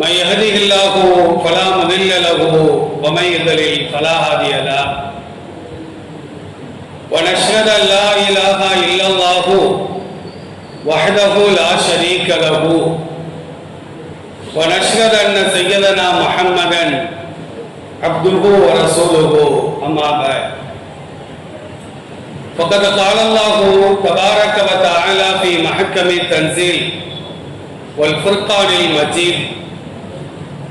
من يهده الله فلا مضل له ومن يضلل فلا هادي له. ونشهد أن لا إله إلا الله وحده لا شريك له. ونشهد أن سيدنا محمدا عبده ورسوله. أما بعد. فقد قال الله تبارك وتعالى في محكم التنزيل والفرقان المجيد.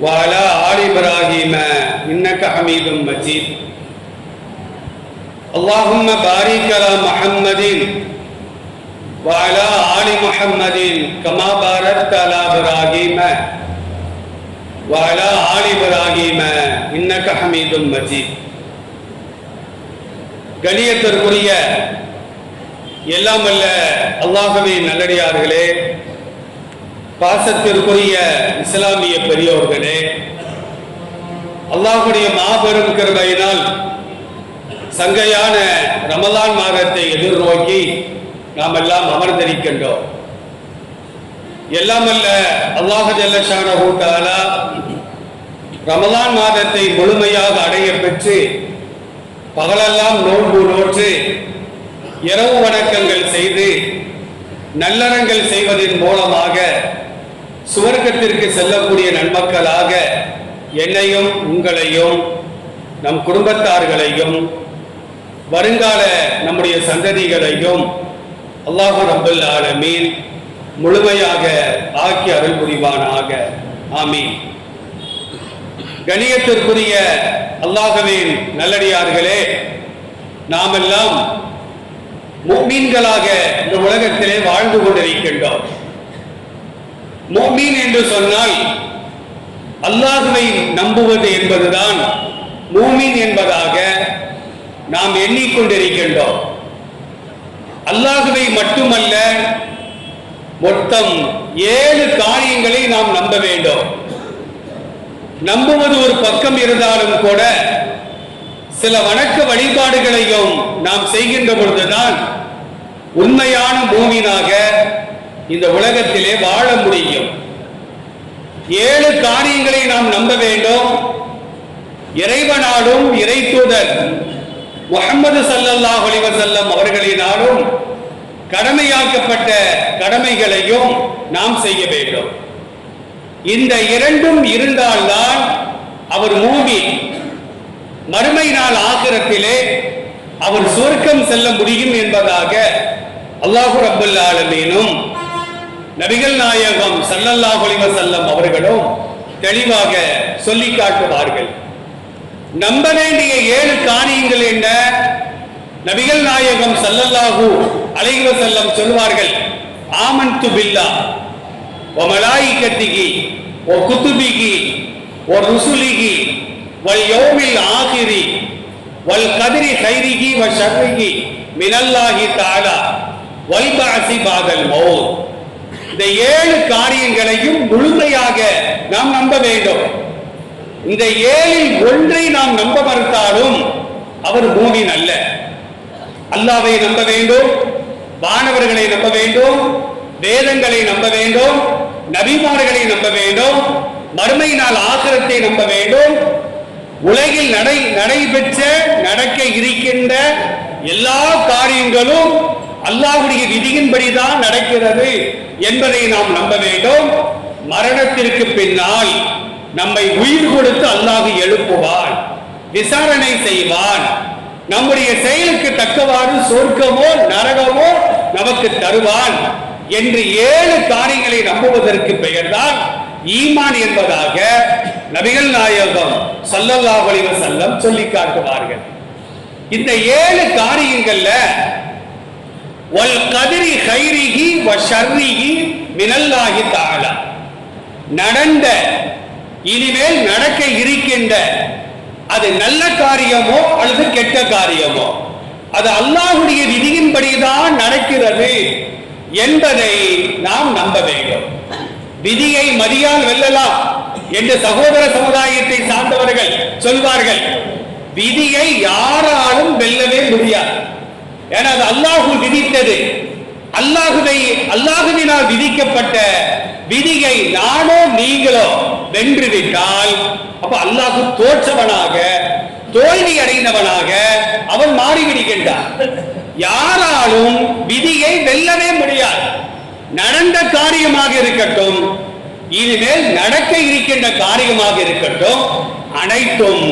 وعلى آل إبراهيم إنك حميد مجيد اللهم بارك على محمد وعلى آل محمد كما باركت على إبراهيم وعلى آل إبراهيم إنك حميد مجيد கணியத்திற்குரிய எல்லாம் அல்ல அல்லாஹவே நல்லடியார்களே பாசத்திற்குரிய இஸ்லாமிய பெரியோர்களே அல்லாஹுடைய மாபெரும் கிருபையினால் சங்கையான ரமலான் மாதத்தை எதிர்நோக்கி நாம் எல்லாம் அமர்ந்திருக்கின்றோம். எல்லாம் அல்ல அல்லாஹ் ஜல்லஷான கூட்டாலா ரமலான் மாதத்தை முழுமையாக அடைய பெற்று பகலெல்லாம் நோன்பு நோற்று இரவு வணக்கங்கள் செய்து நல்லறங்கள் செய்வதன் மூலமாக சுவர்க்கத்திற்கு செல்லக்கூடிய நன்மக்களாக என்னையும் உங்களையும் நம் குடும்பத்தார்களையும் வருங்கால நம்முடைய சந்ததிகளையும் அல்லாஹு ரபுல் ஆலமீன் முழுமையாக ஆக்கி அருள் புரிவானாக. ஆமீன். கணியத்திற்குரிய அல்லாஹவின் நல்லடியார்களே நாமெல்லாம் முக்மீன்களாக இந்த உலகத்திலே வாழ்ந்து கொண்டிருக்கின்றோம். மோமீன் என்று சொன்னால் அல்லாஹுவை நம்புவது என்பதுதான் மூமின் என்பதாக நாம் எண்ணிக்கொண்டிருக்கின்றோம். அல்லாஹுவை மட்டுமல்ல மொத்தம் ஏழு காரியங்களை நாம் நம்ப வேண்டும். நம்புவது ஒரு பக்கம் இருந்தாலும் கூட சில வணக்க வழிபாடுகளையும் நாம் செய்கின்ற பொழுதுதான் உண்மையான பூமினாக இந்த உலகத்திலே வாழ முடியும். ஏழு காரியங்களை நாம் நம்ப வேண்டும். இறைவனாலும் இறை தூதர் முகமது சல்லல்லாஹ் அலிவசல்லம் அவர்களினாலும் கடமையாக்கப்பட்ட கடமைகளையும் நாம் செய்ய வேண்டும். இந்த இரண்டும் இருந்தால்தான் அவர் மூவி மறுமை நாள் ஆகிரத்திலே அவர் சுவர்க்கம் செல்ல முடியும் என்பதாக அல்லாஹு ரபுல் ஆலமீனும் நபிகள் நாயகம் சல்லல்லாஹ் செல்லம் அவர்களும் தெளிவாக சொல்லி காட்டுவார்கள். நம்ப வேண்டிய ஏழு காரியங்கள் என்ன? நபிகள் நாயகம் சல்லல்லாஹு அலைவ செல்லம் சொல்வார்கள் ஆமன் துபில்லா ஓ மலாயிகத்திகி ஓ குத்துபிகி ஓ ருசுலிகி வல் யோமில் ஆகிரி வல் கதிரி கைரிகி வ ஷர்ரிகி மினல்லாஹி தாலா வல் பாசி பாதல் மௌத். இந்த ஏழு காரியங்களையும் முழுமையாக நாம் நம்ப வேண்டும். இந்த ஏழில் ஒன்றை நாம் நம்ப மறுத்தாலும் அவர் மூமின் அல்ல. அல்லாவை நம்ப வேண்டும் வானவர்களை நம்ப வேண்டும் வேதங்களை நம்ப வேண்டும் நபிமார்களை நம்ப வேண்டும் மறுமை நாள் ஆசிரத்தை நம்ப வேண்டும். உலகில் நடை நடைபெற்ற நடக்க இருக்கின்ற எல்லா காரியங்களும் அல்லாஹ்வுடைய விதியின்படிதான் நடக்கிறது என்பதை நாம் நம்ப வேண்டும். மரணத்திற்கு பின்னால் நம்மை உயிர் கொடுத்து அல்லாஹ் எழுப்புவான் விசாரணை செய்வான். நம்முடைய செயலுக்கு தக்கவாறு சொர்க்கமோ நரகமோ நமக்கு தருவான் என்று ஏழு காரியங்களை நம்புவதற்கு பெயர்தான் ஈமான் என்பதாக நபிகள் நாயகம் ஸல்லல்லாஹு அலைஹி வஸல்லம் சொல்லி காட்டுவார்கள். இந்த ஏழு காரியங்கள்ல வல் கதிரி ஹைரிஹி வ ஷர்ரிஹி மினல்லாகி தஆலா. நடந்த இனிமேல் நடக்க இருக்கின்ற அது நல்ல காரியமோ அல்லது கெட்ட காரியமோ? அது அல்லாஹுடைய விதியின்படிதான் நடக்கிறது என்பதை நாம் நம்ப வேண்டும். விதியை மதியால் வெல்லலாம் என்று சகோதர சமுதாயத்தை சார்ந்தவர்கள் சொல்வார்கள். விதியை யாராலும் வெல்லவே முடியாது. ஏன்னா அது அல்லாஹு விதித்தது. அல்லாஹுவை அல்லாஹுவினால் விதிக்கப்பட்ட விதியை நானோ நீங்களோ வென்று விட்டால் அப்ப அல்லாஹு தோற்றவனாக தோல்வி அடைந்தவனாக அவன் மாறிவிடுகின்றான். யாராலும் விதியை வெல்லவே முடியாது. நடந்த காரியமாக இருக்கட்டும் இனிமேல் நடக்க இருக்கின்ற காரியமாக இருக்கட்டும் அனைத்தும்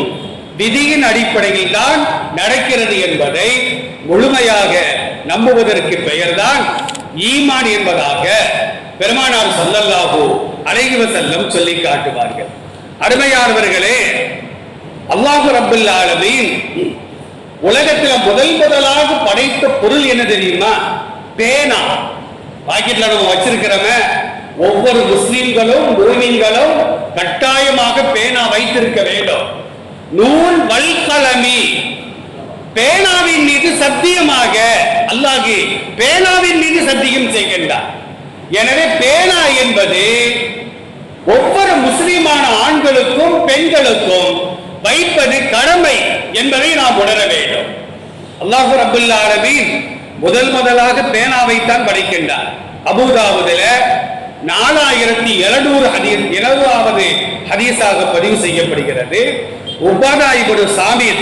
விதியின் அடிப்படையில் தான் நடக்கிறது என்பதை முழுமையாக நம்புவதற்கு பெயர்தான் ஈமான் என்பதாக பெருமானார் ஸல்லல்லாஹு அழகிவ செல்லம் சொல்லி காட்டுவார்கள். அருமையானவர்களே அல்லாஹு ரப்பல் ஆலமீன் உலகத்துல முதல் முதலாக படைத்த பொருள் என்ன தெரியுமா? பேனா. பாக்கெட்ல நம்ம வச்சிருக்கிறோமே ஒவ்வொரு முஸ்லிம்களும் மூமின்களும் கட்டாயமாக பேனா வைத்திருக்க வேண்டும். நூல் வல்கலமி. பேனாவின் மீது சத்தியமாக அல்லாஹி பேனாவின் மீது சத்தியம் செய்கின்றார். எனவே பேனா என்பது ஒவ்வொரு முஸ்லிமான ஆண்களுக்கும் பெண்களுக்கும் வைப்பது கடமை என்பதை நாம் உணர வேண்டும். அல்லாஹு ரபுல் ஆலமீன் முதல் முதலாக பேனாவைத்தான் படைக்கின்றார். அபுதாபுதுல நாலாயிரத்தி எழுநூறு ஹதீஸ் எழுபதாவது ஹதீஸாக பதிவு செய்யப்படுகிறது. உபாதா இப்னு சாமிர்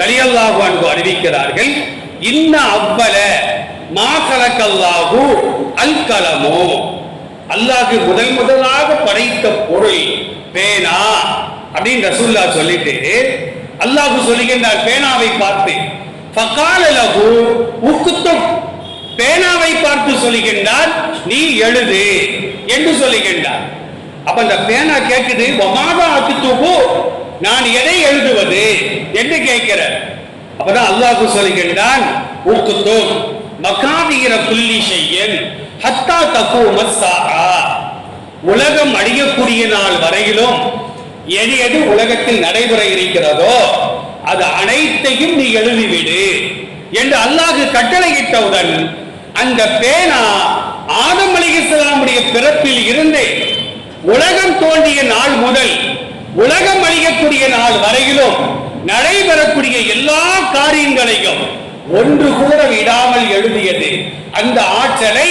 ரலியல்லாஹு அறிவிக்கிறார்கள். இன்ன அவ்வல மா கலக்கல்லாஹு அல் கலமோ. முதல் முதலாக படைத்த பொருள் பேனா அப்படின்னு ரசூல்லா சொல்லிட்டு அல்லாஹு சொல்லுகின்றார் பேனாவை பார்த்து. ஃபகாலலகு உக்குத்தும். பேனாவை பார்த்து சொல்லுகின்றார் நீ எழுது என்று சொல்லுகின்றார். அப்ப அந்த பேனா கேட்குது ஒமாதா அத்துத்துகு நான் எதை எழுதுவது என்று கேட்கிற அப்பதான் அல்லாஹ் சொல்கின்றான் ஊக்குத்தோம் மகாதீர புள்ளி செய்யன் ஹத்தா தக்கு மஸ்ஸாஹா உலகம் அழியக்கூடிய நாள் வரையிலும் எது எது உலகத்தில் நடைபெற இருக்கிறதோ அது அனைத்தையும் நீ எழுதிவிடு என்று அல்லாஹு கட்டளையிட்டவுடன் அந்த பேனா ஆதம் அலிகலாமுடைய பிறப்பில் இருந்து உலகம் தோன்றிய நாள் முதல் உலகம் அழியக்கூடிய நாள் வரையிலும் நடைபெறக்கூடிய எல்லா காரியங்களையும் ஒன்று கூட விடாமல் எழுதியது. அந்த ஆற்றலை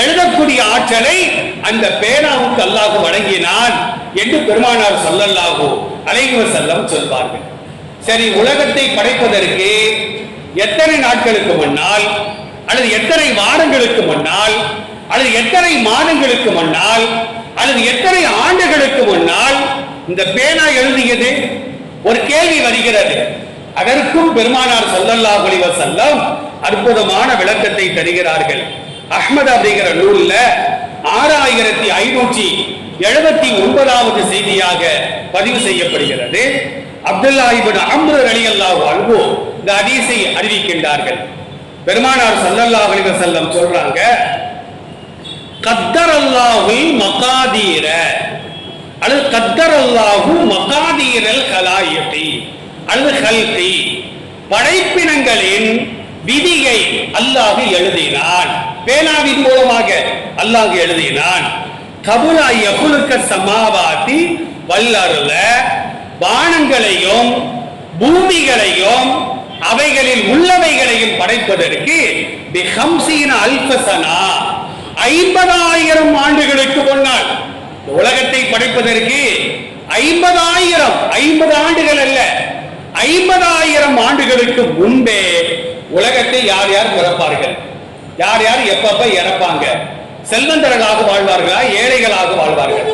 எழுதக்கூடிய ஆற்றலை அந்த பேனாவுக்கு அல்லாஹு வழங்கினான் என்று பெருமானார் சொல்லல்லாகோ அலைவ செல்லம் சொல்வார்கள். சரி உலகத்தை படைப்பதற்கு எத்தனை நாட்களுக்கு முன்னால் அல்லது எத்தனை வாரங்களுக்கு முன்னால் அல்லது எத்தனை மாதங்களுக்கு முன்னால் அல்லது எத்தனை ஆண்டுகளுக்கு முன்னால் இந்த பேனா எழுதியது ஒரு கேள்வி வருகிறது. அதற்கும் பெருமானார் சொல்லல்லா அலைஹி செல்லம் அற்புதமான விளக்கத்தை தருகிறார்கள். அஹ்மத் அப்படிங்கிற நூல்ல ஆறாயிரத்தி ஐநூற்றி எழுபத்தி ஒன்பதாவது செய்தியாக பதிவு செய்யப்படுகிறது. அப்துல்லா இப்னு அம்ரு அல்லாஹ் அன்பு இந்த ஹதீஸை அறிவிக்கின்றார்கள். பெருமானார் சல்லல்லா அலிவ செல்லம் சொல்றாங்க கத்தர் அல்லாஹுல் மகாதீர. அல்லது கத்தர் அல்லாஹு மகாதீரல் கலாயத்தி. அல்லது கல்கி படைப்பினங்களின் விதியை அல்லாஹ் எழுதினான். பேனாவின் மூலமாக அல்லாஹ் எழுதினான். கபுலா எகுலுக்க சமாவாதி வல்லருள வானங்களையும் பூமிகளையும் அவைகளில் உள்ளவைகளையும் படைப்பதற்கு பிஹம்சீன அல்பசனா ஐம்பதாயிரம் ஆண்டுகளுக்கு முன்னால் இந்த உலகத்தை படைப்பதற்கு ஐம்பதாயிரம் ஐம்பது ஆண்டுகள் அல்ல ஐம்பதாயிரம் ஆண்டுகளுக்கு முன்பே உலகத்தை யார் யார் பிறப்பார்கள்? யார் யார் எப்பப்ப இறப்பாங்க? செல்வந்தர்களாக வாழ்வார்களா? ஏழைகளாக வாழ்வார்கள்?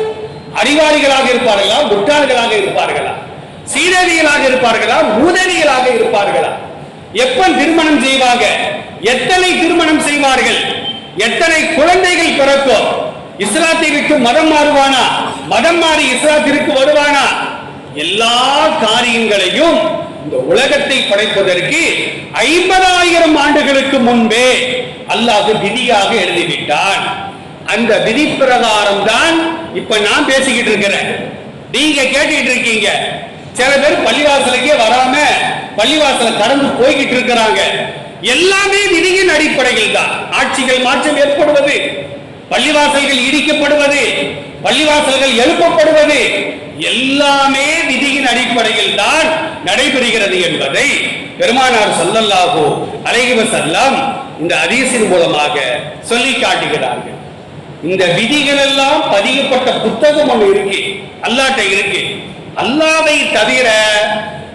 அறிவாளிகளாக இருப்பார்களா? முட்டாள்களாக இருப்பார்களா? சீரடிகளாக இருப்பார்களா? முதலியலாக இருப்பார்களா? எப்ப திருமணம் செய்வாங்க? எத்தனை திருமணம் செய்வார்கள்? எத்தனை குழந்தைகள் பிறக்கும்? இஸ்லாத்தை விட்டு மதம் மாறுவானா? மதம் மாறி இஸ்லாத்திற்கு வருவானா? எல்லா காரியங்களையும் இந்த உலகத்தை படைப்பதற்கு ஐம்பதாயிரம் ஆண்டுகளுக்கு முன்பே அல்லாஹ் விதியாக எழுதிவிட்டான். அந்த விதி பிரகாரம் தான் இப்ப நான் பேசிக்கிட்டு இருக்கிறேன். நீங்க கேட்டுக்கிட்டு இருக்கீங்க. சில பேர் பள்ளிவாசலுக்கே வராம பள்ளிவாசல கடந்து போய்கிட்டு இருக்கிறாங்க. எல்லாமே விதியின் அடிப்படையில் தான் ஆட்சிகள் மாற்றம் ஏற்படுவது. பள்ளிவாசல்கள் இடிக்கப்படுவது பள்ளிவாசல்கள் எழுப்பப்படுவது எல்லாமே விதியின் அடிப்படையில் தான் நடைபெறுகிறது என்பதை பெருமானார் சொல்லல்லாகோ அலைஹி செல்லாம் இந்த அதிசின் மூலமாக சொல்லி காட்டுகிறார்கள். இந்த விதிகள் எல்லாம் பதியப்பட்ட புத்தகம் ஒன்று இருக்கு அல்லாட்ட இருக்கு. அல்லாவை தவிர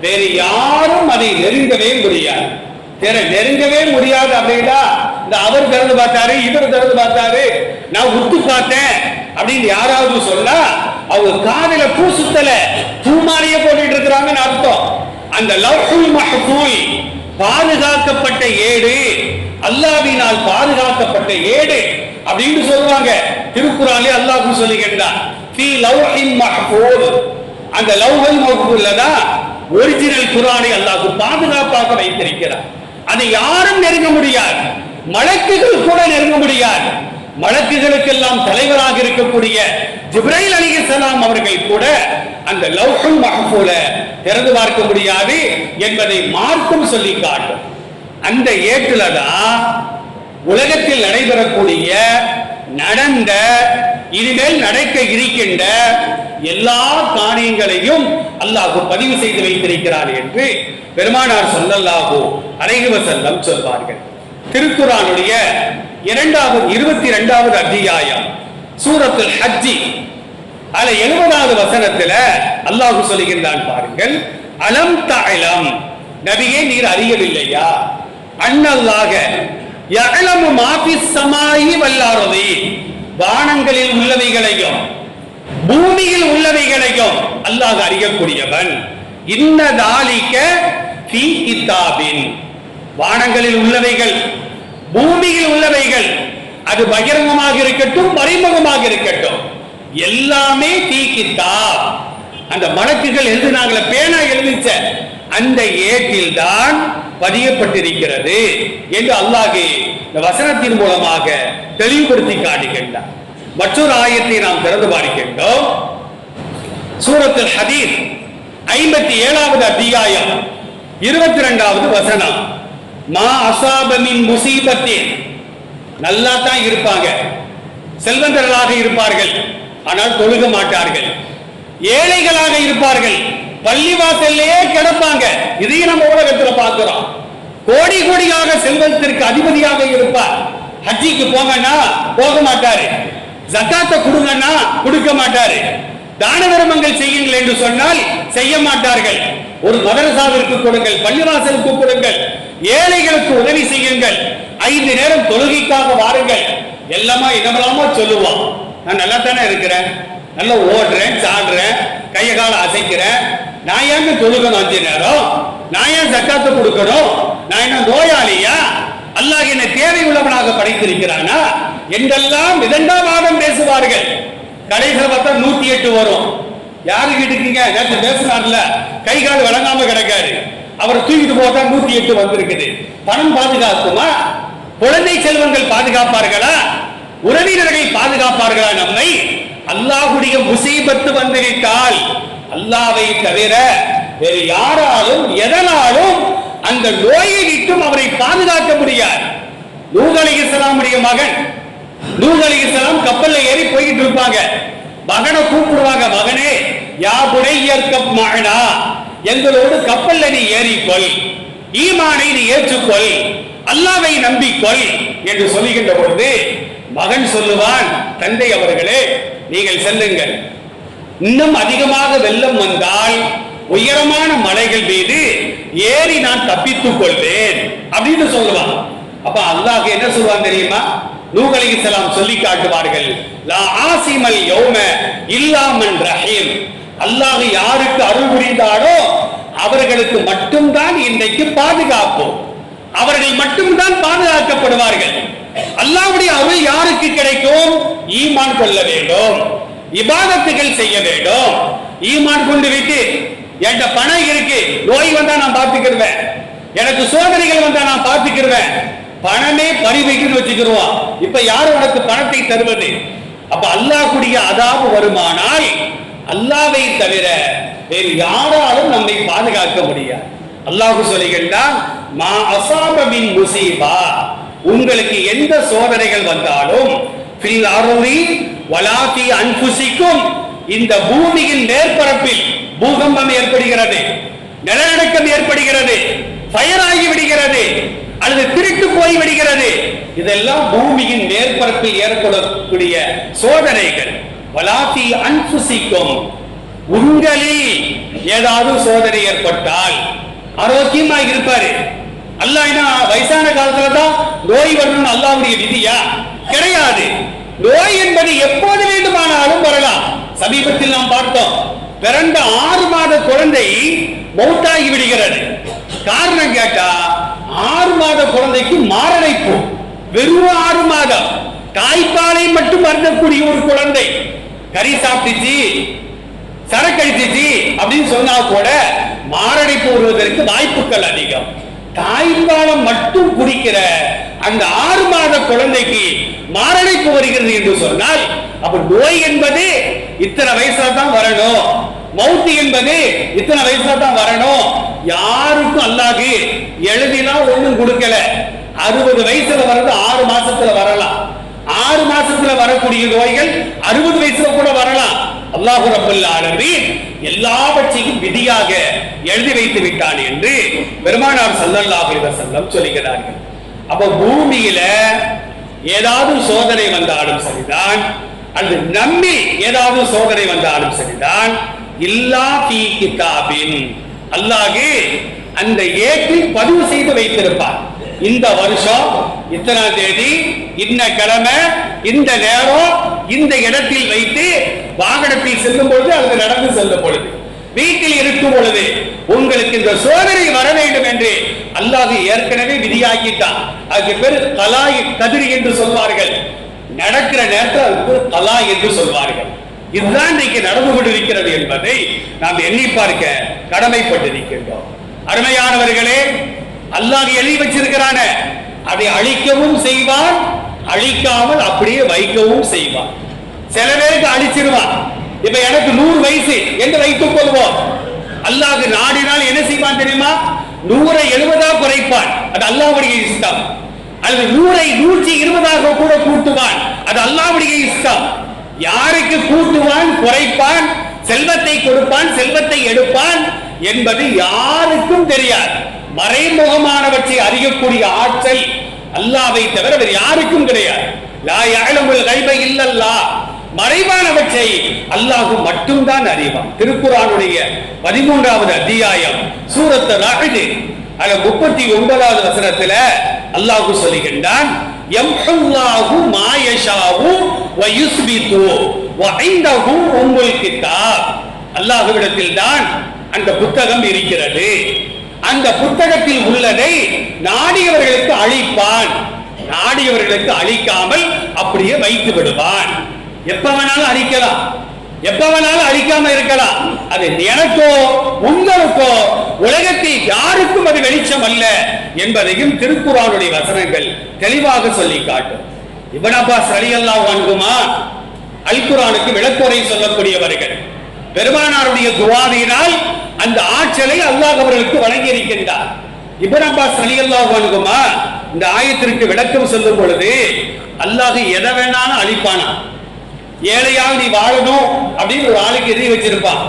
வேறு யாரும் அதை நெருங்கவே முடியாது. நெருங்கவே முடியாது அப்படின்னா இந்த அவர் திறந்து பார்த்தாரு இவர் திறந்து பார்த்தாரு நான் உத்து பார்த்தேன் அப்படின்னு யாராவது சொன்னா அவங்க காதல பூ சுத்தல. பூமாரியே போட்டுட்டு இருக்கிறாங்கன்னு அர்த்தம். அந்த லவ்ஃபுல் மஹ்பூல் பாதுகாக்கப்பட்ட ஏடு அல்லாவினால் பாதுகாக்கப்பட்ட ஏடு அப்படின்னு சொல்லுவாங்க. திருக்குறாலே அல்லாஹ் சொல்லுகின்றான் ஃபீ லவ்ஹின் மஹ்பூல் அந்த லவ்ஹல் மஹ்பூல்ல தான் ஒரிஜினல் குரானை அல்லாஹ் பாதுகாப்பாக வைத்திருக்கிறார். அதை யாரும் நெருங்க முடியாது. மலக்குகள் கூட நெருங்க முடியாது. வழக்குகளுக்கெல்லாம் தலைவராக இருக்கக்கூடிய ஜிப்ரைல் அலிஹிஸ்ஸலாம் அவர்கள் கூட அந்த லவ்ஹுல் மஹ்பூல திறந்து பார்க்க முடியாது என்பதை மார்க்கம் சொல்லி காட்டும். அந்த ஏட்டுல தான் உலகத்தில் நடைபெறக்கூடிய நடந்த இனிமேல் நடக்க இருக்கின்ற எல்லா காரியங்களையும் அல்லாஹு பதிவு செய்து வைத்திருக்கிறார் என்று பெருமானார் சொல்லல்லாஹோ அரைகுவ செல்லம் சொல்வார்கள். திருக்குறானுடைய இரண்டாவது இருபத்தி இரண்டாவது அத்தியாயம் சூரத்தில் ஹஜ்ஜி. அதுல எழுபதாவது வசனத்துல அல்லாஹு சொல்லுகின்றான் பாருங்கள் அலம் தாயலம் நபியே நீர் அறியவில்லையா? அண்ணல்லாக யகலமு மாபி சமாயி வல்லாரதி வானங்களில் உள்ளவைகளையும் பூமியில் உள்ளவைகளையும் அல்லாஹ் அறியக்கூடியவன். இன்ன தாலிக்க ஃபீ வானங்களில் உள்ளவைகள் பூமியில் உள்ளவைகள். அது பகிரங்கமாக இருக்கட்டும் மறைமுகமாக இருக்கட்டும். எல்லாமே தீக்கித்தான் அந்த அந்த மலக்குகள் எழுதினாங்கள பேனா எழுதிச்ச. அந்த ஏட்டில் தான் பதியப்பட்டிருக்கிறது என்று அல்லாஹ் இந்த வசனத்தின் மூலமாக தெளிவுபடுத்தி காட்டுகின்றார். மற்றொரு ஆயத்தை நாம் திறந்து பார்க்கின்றோம் சூரத்துல் ஹதீர் ஐம்பத்தி ஏழாவது அத்தியாயம் இருபத்தி ரெண்டாவது வசனம். மா அசாபமின் முசீபத்தின் நல்லா தான் இருப்பாங்க. செல்வந்தர்களாக இருப்பார்கள். ஆனால் தொழுக மாட்டார்கள். ஏழைகளாக இருப்பார்கள். பள்ளிவாசல்லையே கிடப்பாங்க. இதையும் நம்ம உலகத்தில் பார்க்கிறோம். கோடி கோடியாக செல்வத்திற்கு அதிபதியாக இருப்பார். ஹஜ்ஜிக்கு போங்கன்னா போக மாட்டாரு. ஜக்காத்தை கொடுங்கன்னா கொடுக்க மாட்டாரு. தான தர்மங்கள் செய்யுங்கள் என்று சொன்னால் செய்ய மாட்டார்கள். ஒரு மதரசாவிற்கு கொடுங்கள் பள்ளிவாசலுக்கு கொடுங்கள் ஏழைகளுக்கு உதவி செய்யுங்கள் ஐந்து நேரம் தொழுகைக்காக வாருங்கள். எல்லாமா என்னமெல்லாமோ சொல்லுவோம் நான் நல்லா தானே இருக்கிறேன். நல்லா ஓடுறேன் சாடுறேன் கையகால அசைக்கிறேன். நான் ஏன் தொழுகணும் அஞ்சு நேரம்? நான் ஏன் சக்காத்து கொடுக்கணும்? நான் என்ன நோயாளியா? அல்லாஹ் என்னை தேவை உள்ளவனாக படைத்திருக்கிறானா? என்றெல்லாம் விதண்டாவாதம் பேசுவார்கள். கடைசியில் பார்த்தா நூத்தி எட்டு வரும். யாரு இருக்கீங்க நேற்று பேசினார்ல கை கால் விளங்காம கிடக்காரு. அவர் தூக்கிட்டு போட்டா நூத்தி எட்டு வந்திருக்குது. பணம் பாதுகாக்குமா? குழந்தை செல்வங்கள் பாதுகாப்பார்களா? உறவினர்கள் பாதுகாப்பார்களா? நம்மை அல்லாஹுடைய முசீபத்து வந்துவிட்டால் அல்லாவை தவிர வேறு யாராலும் எதனாலும் அந்த நோயை விட்டும் அவரை பாதுகாக்க முடியாது. நூகலை இஸ்லாமுடைய மகன் நூகலை இஸ்லாம் கப்பல்ல ஏறி போயிட்டு இருப்பாங்க. மகனை கூப்பிடுவாங்க மகனே யாபுடை புனையற்கப் மகனா எங்களோடு கப்பல்ல நீ ஏறிக்கொள். ஈமானை நீ ஏற்றுக்கொள். அல்லாவை நம்பிக்கொள். என்று சொல்லுகின்ற பொழுது மகன் சொல்லுவான் தந்தை அவர்களே நீங்கள் செல்லுங்கள். இன்னும் அதிகமாக வெள்ளம் வந்தால் உயரமான மலைகள் மீது ஏறி நான் தப்பித்துக் கொள்வேன். அப்படின்னு சொல்லுவான். அப்ப அல்லாஹ் என்ன சொல்லுவான் தெரியுமா? நூகலை அலைஹிஸ்ஸலாம் சொல்லி காட்டுவார்கள். லா ஆசிமல் யௌம இல்லாமன் ரஹீம். அல்லாஹ் யாருக்கு அருள் புரிந்தாரோ அவர்களுக்கு மட்டும்தான் இன்றைக்கு பாதுகாப்பு. அவர்கள் மட்டும்தான் பாதுகாக்கப்படுவார்கள். அல்லாவுடைய அருள் யாருக்கு கிடைக்கும்? ஈமான் கொள்ள வேண்டும். இபாதத்துகள் செய்ய வேண்டும். ஈமான் கொண்டு விட்டு என்கிட்ட பணம் இருக்கு நோய் வந்தா நான் பார்த்துக்கிடுவேன் எனக்கு சோதனைகள் வந்தா நான் பார்த்துக்கிடுவேன் பணமே பறிவைக்குன்னு வச்சுக்கிறோம் இப்ப யார் உனக்கு பணத்தை தருவது? அப்ப அல்லாஹுடைய அதாவது வருமானால் அல்லாவை தவிர வேறு யாராலும் நம்மை பாதுகாக்க முடியாது. அல்லாஹு சொல்லுகின்றான் மா அசாப முசீபா. உங்களுக்கு எந்த சோதனைகள் வந்தாலும் ஃபில் வலாத்தி அன்புசிக்கும் இந்த பூமியின் மேற்பரப்பில் பூகம்பம் ஏற்படுகிறது நிலநடுக்கம் ஏற்படுகிறது ஃபயர் ஆகி விடுகிறது. அல்லது திருட்டு போய் விடுகிறது. இதெல்லாம் பூமியின் மேற்பரப்பில் ஏற்படக்கூடிய சோதனைகள். வலாத்தி அன்புசிக்கும் உங்களில் ஏதாவது சோதனை ஏற்பட்டால் ஆரோக்கியமா இருப்பாரு. அல்லாஹ் வயசான காலத்துல தான் நோய் வரணும்னு அல்லாவுடைய விதியா? கிடையாது. நோய் என்பது எப்போது வேண்டுமானாலும் வரலாம். சமீபத்தில் நாம் பார்த்தோம் பிறந்த ஆறு மாத குழந்தை மௌத்தாகி விடுகிறது. காரணம் கேட்டா ஆறு மாத குழந்தைக்கு மாரடைப்பு. வெறும் ஆறு மாதம் தாய்ப்பாலை மட்டும் அருந்தக்கூடிய ஒரு குழந்தை. கறி சாப்பிட்டுச்சு சரக்கழிச்சிச்சு அப்படின்னு சொன்னா கூட மாரடைப்பு வருவதற்கு வாய்ப்புகள் அதிகம். தாய்ப்பாலம் மட்டும் குடிக்கிற அந்த ஆறு மாத குழந்தைக்கு மாரடைப்பு வருகிறது என்று சொன்னால் அப்ப நோய் என்பது இத்தனை வயசுல தான் வரணும். மௌத்து என்பது இத்தனை வயசுல தான் வரணும். யாருக்கும் அல்லாது எழுதிலாம் ஒண்ணும் கொடுக்கல. அறுபது வயசுல வர்றது ஆறு மாசத்துல வரலாம். ஆறு மாசத்துல வரக்கூடிய நோய்கள் அறுபது வயசுல கூட வரலாம். அல்லாஹு ரப்பல் ஆலமீன் எல்லாவற்றையும் விதியாக எழுதி வைத்து விட்டான் என்று பெருமானார் சல்லல்லாஹு அலைஹி வஸல்லம் சொல்லுகிறார்கள். அப்ப பூமியில ஏதாவது சோதனை வந்தாலும் சரிதான். அல்லது நம்பி ஏதாவது சோதனை வந்தாலும் சரிதான். இல்லா ஃபீ கிதாபின். அல்லாஹ் அந்த ஏட்டில் பதிவு செய்து வைத்திருப்பார். இந்த வருஷம் இத்தனாம் தேதி இன்ன கிழமை இந்த நேரம் இந்த இடத்தில் வைத்து வாகனத்தில் செல்லும் பொழுது அல்லது நடந்து செல்லும் பொழுது. வீட்டில் இருக்கும் பொழுது உங்களுக்கு இந்த சோதனை வர வேண்டும் என்று அல்லாது ஏற்கனவே விதியாக்கிட்டான். அதுக்கு பேர் கலாய் கதிரி என்று சொல்வார்கள். நடக்கிற நேரத்தில் அதுக்கு கலா என்று சொல்வார்கள். இதுதான் இன்னைக்கு நடந்து கொண்டிருக்கிறது என்பதை நாம் எண்ணி பார்க்க கடமைப்பட்டிருக்கின்றோம். அருமையானவர்களே அல்லாஹ் எழுதி வச்சிருக்கிறான. அதை அழிக்கவும் செய்வான் அழிக்காமல் அப்படியே வைக்கவும் செய்வான். சில பேருக்கு அழிச்சிருவான். இப்ப எனக்கு நூறு வயசு என்று வைத்துக் கொள்வோம். அல்லாஹ் நாடினால் என்ன செய்வான் தெரியுமா? நூறை எழுபதா குறைப்பான். அது அல்லாவுடைய இஷ்டம். அல்லது நூறை நூற்றி இருபதாக கூட கூட்டுவான். அது அல்லாவுடைய இஷ்டம். யாருக்கு கூட்டுவான் குறைப்பான் செல்வத்தை கொடுப்பான் செல்வத்தை எடுப்பான் என்பது யாருக்கும் தெரியாது. மறைமுகமானவற்றை அறியக்கூடிய ஆற்றல் அல்லாவை தவிர வேறு யாருக்கும் கிடையாது. லா யஅலமுல் கைப இல்லல்லாஹ். மறைவானவற்றை அல்லாஹு மட்டும்தான் அறிவான். திருக்குறானுடைய பதிமூன்றாவது அத்தியாயம் சூரத்தை ரஹ்து அதுல முப்பத்தி ஒன்பதாவது வசனத்துல அல்லாஹு சொல்லுகின்றான் யம்ஹுல்லாஹு மா யஷாவு வ யுஸ்பிது கிதாப். தான் அந்த புத்தகம் இருக்கிறது. அந்த புத்தகத்தில் உள்ளதை நாடியவர்களுக்கு அழிப்பான் நாடியவர்களுக்கு அழிக்காமல் அப்படியே வைத்து விடுவான். எப்ப வேணாலும் அழிக்கலாம் எப்ப வேணாலும் அழிக்காம இருக்கலாம். அது எனக்கோ உங்களுக்கோ உலகத்தில் யாருக்கும் அது வெளிச்சம் அல்ல என்பதையும் திருக்குறானுடைய வசனங்கள் தெளிவாக சொல்லி காட்டும். இப்னு அப்பாஸ் ரலியல்லாஹு அன்ஹுமா அல் குர்ஆனுக்கு விளக்குரை சொல்லக்கூடியவர்கள். பெருமானாருடைய துவாதியினால் அந்த ஆற்றலை அல்லாஹ் அவர்களுக்கு வழங்கி இருக்கின்றார் இபன் அப்பாஸ் ரலியல்லாஹு அன்ஹுமா இந்த ஆயத்திற்கு விளக்கம் சொல்லும் பொழுது அல்லாஹ் எதை வேணாலும் அழிப்பானா? ஏழையாக நீ வாழணும் அப்படின்னு ஒரு ஆளுக்கு எதிரி வச்சிருப்பான்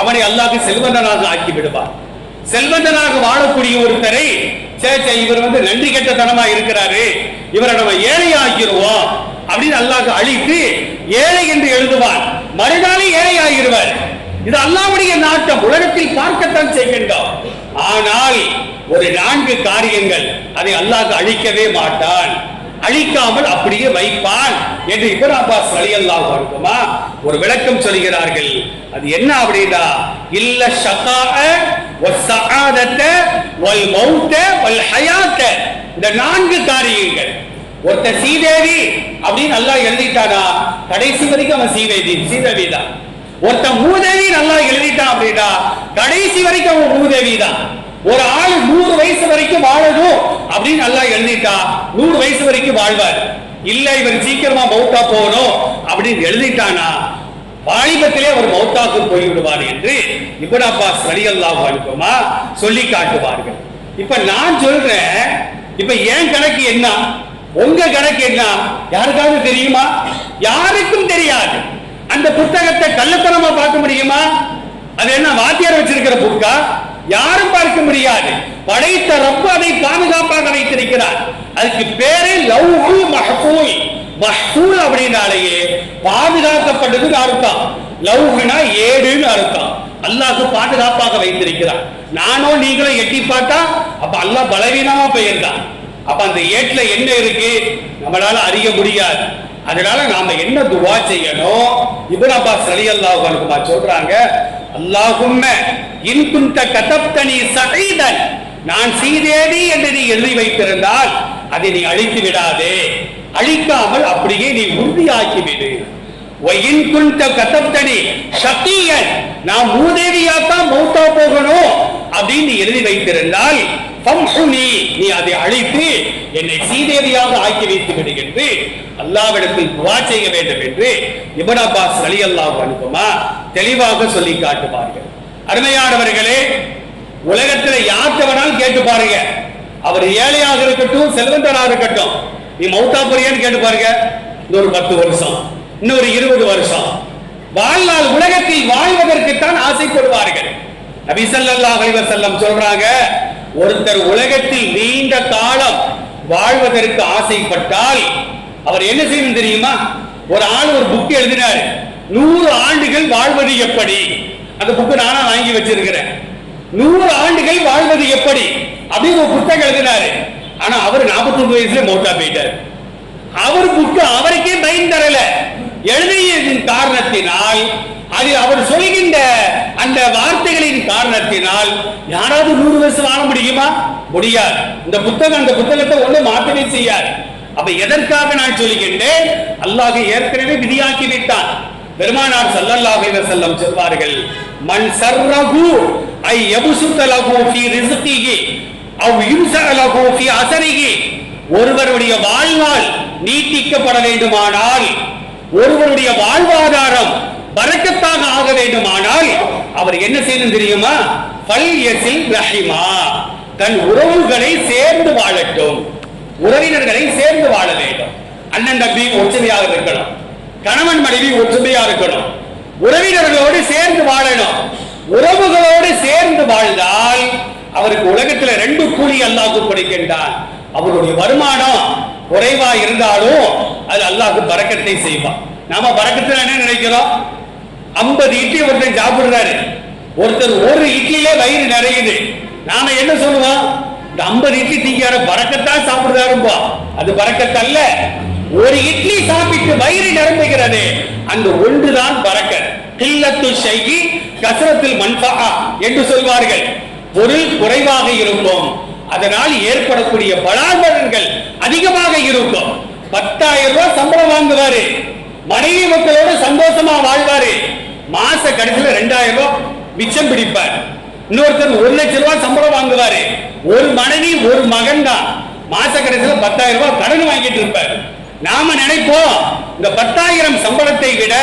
அவனை அல்லாஹ் செல்வந்தனாக ஆக்கி விடுவான் செல்வந்தனாக வாழக்கூடிய ஒருத்தரை சே இவர் வந்து நன்றி கெட்டத்தனமா இருக்கிறாரு. இவரை நம்ம ஏழை ஆக்கிடுவோம் அப்படின்னு அல்லாஹ் அழித்து ஏழை என்று எழுதுவான் மறுநாளே ஏழை ஆகிடுவார் இது அல்லாவுடைய நாட்டம். உலகத்தில் பார்க்கத்தான் செய்கின்றோம். ஆனால் ஒரு நான்கு காரியங்கள் அதை அல்லாஹ் அழிக்கவே மாட்டான். அழிக்காமல் அப்படியே வைப்பான் என்று இப்னு அப்பாஸ் ரலியல்லாஹு வருமா ஒரு விளக்கம் சொல்கிறார்கள். அது என்ன அப்படின்னா இல்ல ஷகாஅ வஸ்ஸஆதத்த வல் வல் ஹயாத்த. இந்த நான்கு காரியங்கள். ஒருத்த சீதேவி அப்படின்னு நல்லா எழுதிட்டானா கடைசி வரைக்கும் அவன் சீதேவி சீதேவி தான். ஒருத்த மூதேவி நல்லா எழுதிட்டான் அப்படின்னா கடைசி வரைக்கும் அவன் மூதேவி தான். ஒரு ஆள் நூறு வயசு வரைக்கும் வாழணும் அப்படின்னு நல்லா எழுதிட்டா நூறு வயசு வரைக்கும் வாழ்வார். இல்ல இவர் சீக்கிரமா மௌத்தா போகணும் அப்படின்னு எழுதிட்டானா வாலிபத்திலே அவர் மௌத்தாக்கு போய்விடுவார் என்று இப்படாப்பா அப்பாஸ் ரலியல்லாஹு சொல்லி காட்டுவார்கள். இப்ப நான் சொல்றேன் இப்ப ஏன் கணக்கு என்ன? உங்க கணக்கு என்ன? யாருக்காவது தெரியுமா? யாருக்கும் தெரியாது. அந்த புத்தகத்தை கள்ளத்தனமா பார்க்க முடியுமா? அது என்ன வாத்தியார் வச்சிருக்கிற புக்கா? யாரும் பார்க்க முடியாது. படைத்த ரப்பு அதை பாதுகாப்பாக வைத்திருக்கிறார். அதுக்கு பேரே லவ்ஹுல் மஹ்ஃபூல். மஹ்ஃபூல் அப்படின்னாலேயே பாதுகாக்கப்பட்டதுன்னு அர்த்தம். லவ்ஹுனா ஏடுன்னு அர்த்தம். அல்லாஹ் பாதுகாப்பாக வைத்திருக்கிறார். நானோ நீங்களும் எட்டி பார்த்தா அப்ப அல்லாஹ் பலவீனமா போயிருந்தான். அப்ப அந்த ஏட்ல என்ன இருக்கு? நம்மளால அறிய முடியாது. அதனால நாம என்ன துவா செய்யணும்? இப்னு அப்பாஸ் ரலியல்லாஹு சொல்றாங்க அல்லாஹும்ம இன் கதப்தனி சஈதன் நான் சீதேவி என்று நீ எழுதி வைத்திருந்தால் அதை நீ அழித்து விடாதே. அழிக்காமல் அப்படியே நீ உறுதியாக்கி விடு. ஒயின் குன்த கதப்தனி ஷகியன். நான் மூதேவியாத்தான் மௌத்தா போகணும். அப்படின்னு எழுதி வைத்திருந்தால் நீ அதை அழைத்து என்னை சீதேவியாக ஆக்கி வைத்து விடு என்று அல்லாவிடத்தில் துவா செய்ய வேண்டும் என்று இபன் அப்பாஸ் அலி அல்லாஹ் அனுப்புமா தெளிவாக சொல்லி காட்டுவார்கள். அருமையானவர்களே உலகத்துல யார்த்தவனால் கேட்டு பாருங்க. அவர் ஏழையாக இருக்கட்டும் செல்வந்தராக இருக்கட்டும் நீ மௌத்தா போறியான்னு கேட்டு பாருங்க. இன்னொரு பத்து வருஷம் இன்னொரு இருபது வருஷம். வாழ்நாள் உலகத்தில் வாழ்வதற்குத்தான் ஆசைப்படுவார்கள். நபி ஸல்லல்லாஹு அலைஹி சொல்றாங்க ஒருத்தர் உலகத்தில் நீண்ட காலம் வாழ்வதற்கு ஆசைப்பட்டால் அவர் என்ன செய்யணும் தெரியுமா? ஒரு ஆள் ஒரு புக் எழுதினார். நூறு ஆண்டுகள் வாழ்வது எப்படி? அந்த புக்கு நானா வாங்கி வச்சிருக்கிறேன். நூறு ஆண்டுகள் வாழ்வது எப்படி? அப்படின்னு ஒரு புத்தகம் எழுதினாரு. ஆனா அவர் 49 வயசுல மௌத்தா போயிட்டார். அவர் புக்கு அவருக்கே பயன் தரல. எழுதியதின் காரணத்தினால் அது அவர் சொல்கின்ற அந்த வார்த்தைகளின் காரணத்தினால் யாராவது நூறு வருஷம் வாழ முடியுமா? முடியாது. இந்த புத்தகம் அந்த புத்தகத்தை ஒண்ணு மாற்றவே செய்யாது. அப்ப எதற்காக நான் சொல்கின்றேன்? அல்லாஹ் ஏற்கனவே விதியாக்கி விட்டான். பெருமானார் ஸல்லல்லாஹு செல்லம் சொல்வார்கள் மன் சர்ரகு ஐ யபசுத லஹு ஃபீ அவ் யுன்ஸஅ லஹு ஃபீ ஒருவருடைய வாழ்நாள் நீட்டிக்கப்பட வேண்டுமானால் ஒருவருடைய வாழ்வாதாரம் பரக்கத்தாக ஆக வேண்டுமானால் அவர் என்ன செய்யணும் தெரியுமா? பல் யசில் ரஹிமா. தன் உறவுகளை சேர்ந்து வாழட்டும். உறவினர்களை சேர்ந்து வாழ வேண்டும். அண்ணன் தம்பி ஒற்றுமையாக இருக்கணும். கணவன் மனைவி ஒற்றுமையா இருக்கணும். உறவினர்களோடு சேர்ந்து வாழணும். உறவுகளோடு சேர்ந்து வாழ்ந்தால் அவருக்கு உலகத்துல ரெண்டு கூலி அல்லாஹ்க்கு கொடுக்கின்றான் அவருடைய வருமானம் குறைவா இருந்தாலும் அது அல்லாஹு பறக்கத்தை செய்வான் நாம பறக்கத்துல என்ன நினைக்கிறோம்? ஐம்பது இட்லி ஒருத்தர் சாப்பிடுறாரு. ஒருத்தர் ஒரு இட்லியிலே வயிறு நிறையுது. நாம என்ன சொல்லுவோம்? இந்த ஐம்பது இட்லி தீங்கார பறக்கத்தான் சாப்பிடுறாருப்பா அது பறக்கத்தல்ல. ஒரு இட்லி சாப்பிட்டு வயிறு நிரம்புகிறது. அந்த ஒன்றுதான் பறக்க. கில்லத்து செய்கி கசரத்தில் மண்பா என்று சொல்வார்கள். பொருள் குறைவாக இருக்கும். அதனால் ஏற்படக்கூடிய பலாபலன்கள் அதிகமாக இருக்கும். பத்தாயிரம் ரூபாய் சம்பளம் வாங்குவாரு. மனைவி மக்களோட சந்தோஷமா வாழ்வாரு. மாச கடைசியில ரெண்டாயிரம் ரூபாய் மிச்சம் பிடிப்பார். இன்னொருத்தர் ஒரு லட்சம் ரூபாய் சம்பளம் வாங்குவாரு. ஒரு மனைவி ஒரு மகன் தான். மாச கடைசியில பத்தாயிரம் ரூபாய் கடன் வாங்கிட்டு இருப்பார். நாம நினைப்போம் இந்த பத்தாயிரம் சம்பளத்தை விட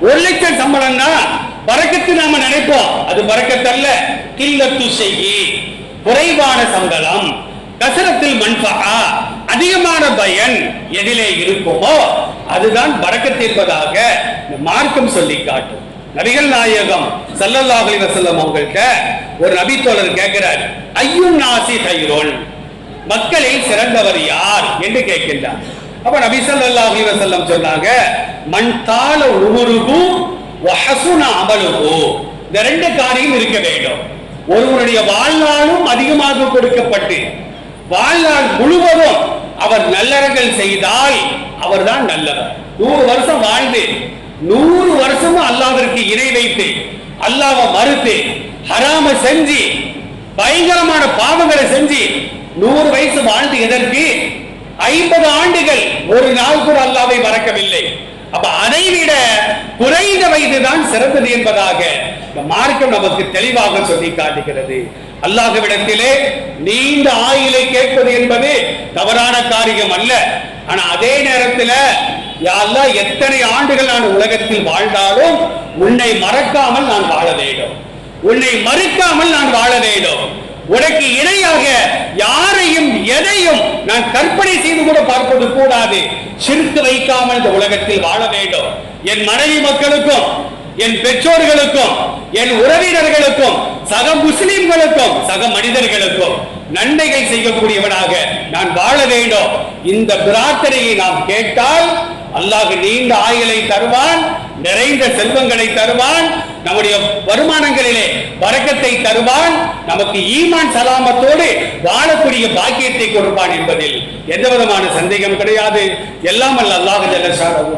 ஒரு லட்சம் சம்பளம் தான் பறக்கத்து நாம நினைப்போம். அது பறக்கத்தல்ல. கில்லத்து செய்யி குறைவான சம்பளம் கசரத்தில் மண்பகா அதிகமான பயன் எதிலே இருக்குமோ அதுதான் பறக்கத்து என்பதாக மார்க்கம் சொல்லி காட்டும். நபிகள் நாயகம் சல்லல்லாஹலி வசல்லம் அவங்கள்ட்ட ஒரு நபி தோழர் கேட்கிறார் ஐயும் நாசி கைரோன்? மக்களில் சிறந்தவர் யார்? என்று கேட்கின்றார். அப்ப நபி ஸல்லல்லாஹு வசல்லம் சொன்னாங்க மண் தாள உமுருகு வஹசுன அமலுகு. இந்த ரெண்டு காரியம் இருக்க வேண்டும். ஒருவருடைய வாழ்நாளும் அதிகமாக கொடுக்கப்பட்டு வாழ்நாள் முழுவதும் அவர் நல்லறங்கள் செய்தால் அவர்தான் நல்லவர். நூறு வருஷம் வாழ்ந்து நூறு வருஷமும் அல்லாவிற்கு இணை வைத்து அல்லாவை மறுத்து ஹராம செஞ்சு பயங்கரமான பாவங்களை செஞ்சு நூறு வயசு வாழ்ந்து எதற்கு ஐம்பது ஆண்டுகள் ஒரு நாள் கூட அல்லாவை மறக்கவில்லை. அப்ப அதை விட குறைந்த வயதுதான் சிறந்தது என்பதாக இந்த மார்க்கம் நமக்கு தெளிவாக சொல்லி காட்டுகிறது. அல்லாஹ்விடத்திலே நீண்ட ஆயிலை கேட்பது என்பது தவறான காரியம் அல்ல. ஆனா அதே நேரத்துல யா எத்தனை ஆண்டுகள் நான் உலகத்தில் வாழ்ந்தாலும் உன்னை மறக்காமல் நான் வாழ வேண்டும். உன்னை மறுக்காமல் நான் வாழ வேண்டும். உனக்கு இணையாக யாரையும் எதையும் நான் கற்பனை செய்து கூட பார்ப்பது கூடாது. சிரித்து வைக்காமல் இந்த உலகத்தில் வாழ வேண்டும். என் மனைவி மக்களுக்கும் என் பெற்றோர்களுக்கும் என் உறவினர்களுக்கும் சக முஸ்லிம்களுக்கும் சக மனிதர்களுக்கும் நன்மைகள் செய்யக்கூடியவனாக நான் வாழ வேண்டும். இந்த பிரார்த்தனையை நாம் கேட்டால் அல்லாஹ் நீண்ட ஆயுளை தருவான் நிறைந்த செல்வங்களை தருவான் நம்முடைய வருமானங்களிலே வரக்கத்தை தருவான் நமக்கு ஈமான் சலாமத்தோடு வாழக்கூடிய பாக்கியத்தை கொடுப்பான் என்பதில் எந்த விதமான சந்தேகம் கிடையாது. எல்லாம் அல்ல அல்லாஹ் ஜல்லஷானஹு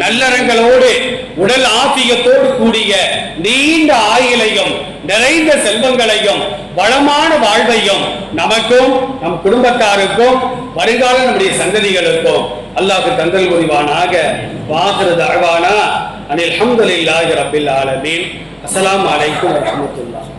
நல்லறங்களோடு உடல் ஆசியத்தோடு கூடிய நீண்ட ஆயுளையும் நிறைந்த செல்வங்களையும் வளமான வாழ்வையும் நமக்கும் நம் குடும்பத்தாருக்கும் வருங்கால நம்முடைய சந்ததிகளுக்கும் அல்லாஹ் தந்தல் முடிவானாக வாஹிரு அழவானா அனில் ஹம்துலில்லாஹி ரப்பில் ஆலமீன் அஸ்ஸலாமு அலைக்கும் வரஹ்மத்துல்லாஹ்